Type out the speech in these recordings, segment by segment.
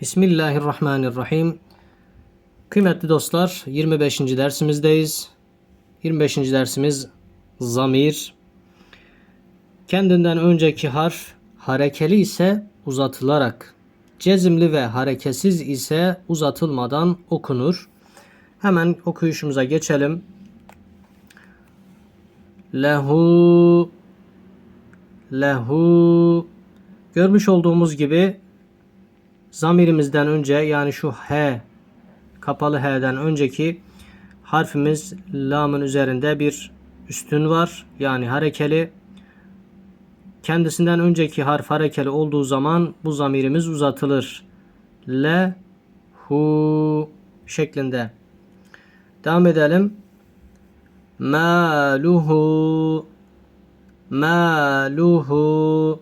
Bismillahirrahmanirrahim. Kıymetli dostlar 25. dersimizdeyiz. 25. dersimiz zamir. Kendinden önceki harf harekeli ise uzatılarak, cezimli ve hareketsiz ise uzatılmadan okunur. Hemen okuyuşumuza geçelim. Lehu lehu görmüş olduğumuz gibi zamirimizden önce yani şu h kapalı h'den önceki harfimiz lamın üzerinde bir üstün var. Yani harekeli. Kendisinden önceki harf harekeli olduğu zaman bu zamirimiz uzatılır. Le hu şeklinde. Devam edelim. Maluhu maluhu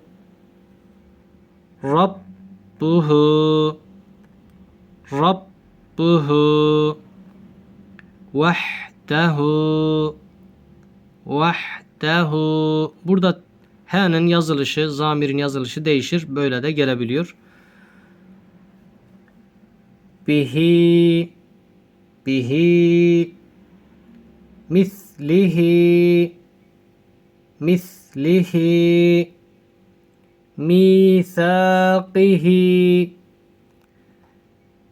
Rabbuhu. Rabbuhu. Vahdehu. Vahdehu. Burada h'nin yazılışı, zamirin yazılışı değişir. Böyle de gelebiliyor. Bihi Bihi Mislihi Mislihi ميثاقه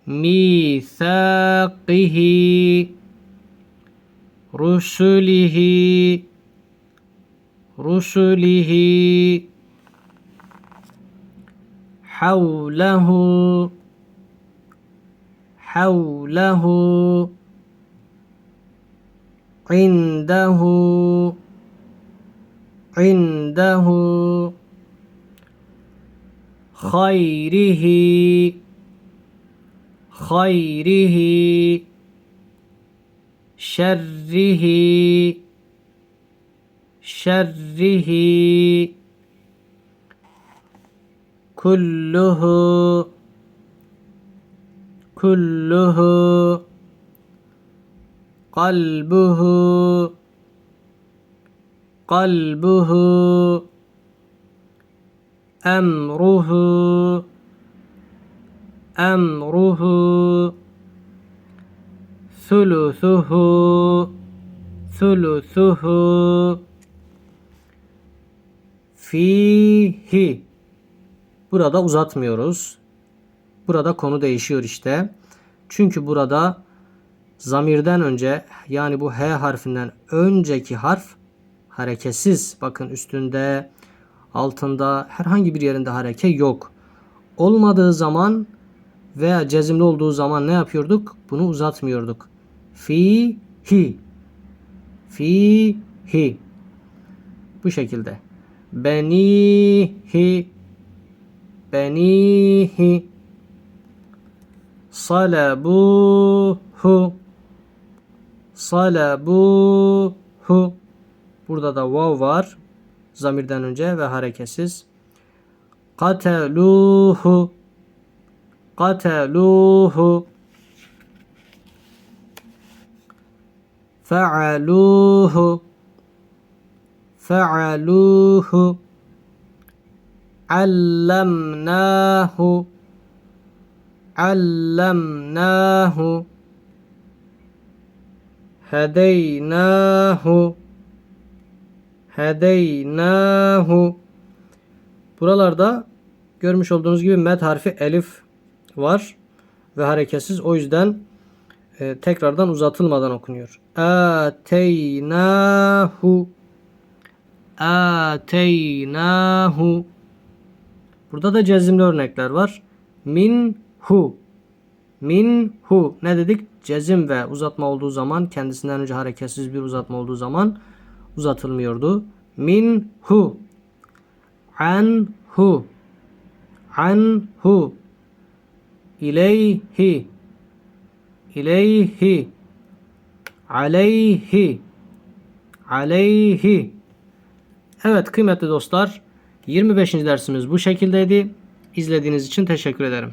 ميثاقه رسله رسله حوله حوله عنده عنده خيره. خيره. شره. شره. كله. كله. قلبه. قلبه. emruhu emruhu sulusuhu sulusuhu fihi burada uzatmıyoruz. Burada konu değişiyor işte. Çünkü burada zamirden önce yani bu H harfinden önceki harf hareketsiz. Bakın üstünde altında herhangi bir yerinde hareke yok. Olmadığı zaman veya cezimli olduğu zaman ne yapıyorduk? Bunu uzatmıyorduk. Fi hi. Fi hi. Bu şekilde. Benihi. Benihi. Salabuhu. Salabuhu. Burada da vav var zamirden önce ve hareketsiz. Kateluhu Kateluhu Fe'aluhu Fe'aluhu Allamnahu Allamnahu Hedeynahu hedeynahu. Buralarda görmüş olduğunuz gibi met harfi elif var ve hareketsiz. O yüzden e, tekrardan uzatılmadan okunuyor. Ateynahu Ateynahu Burada da cezimli örnekler var. Min hu Min hu ne dedik? Cezim ve uzatma olduğu zaman kendisinden önce hareketsiz bir uzatma olduğu zaman uzatılmıyordu. Min hu an hu an hu ileyhi ileyhi aleyhi aleyhi Evet kıymetli dostlar 25. dersimiz bu şekildeydi. İzlediğiniz için teşekkür ederim.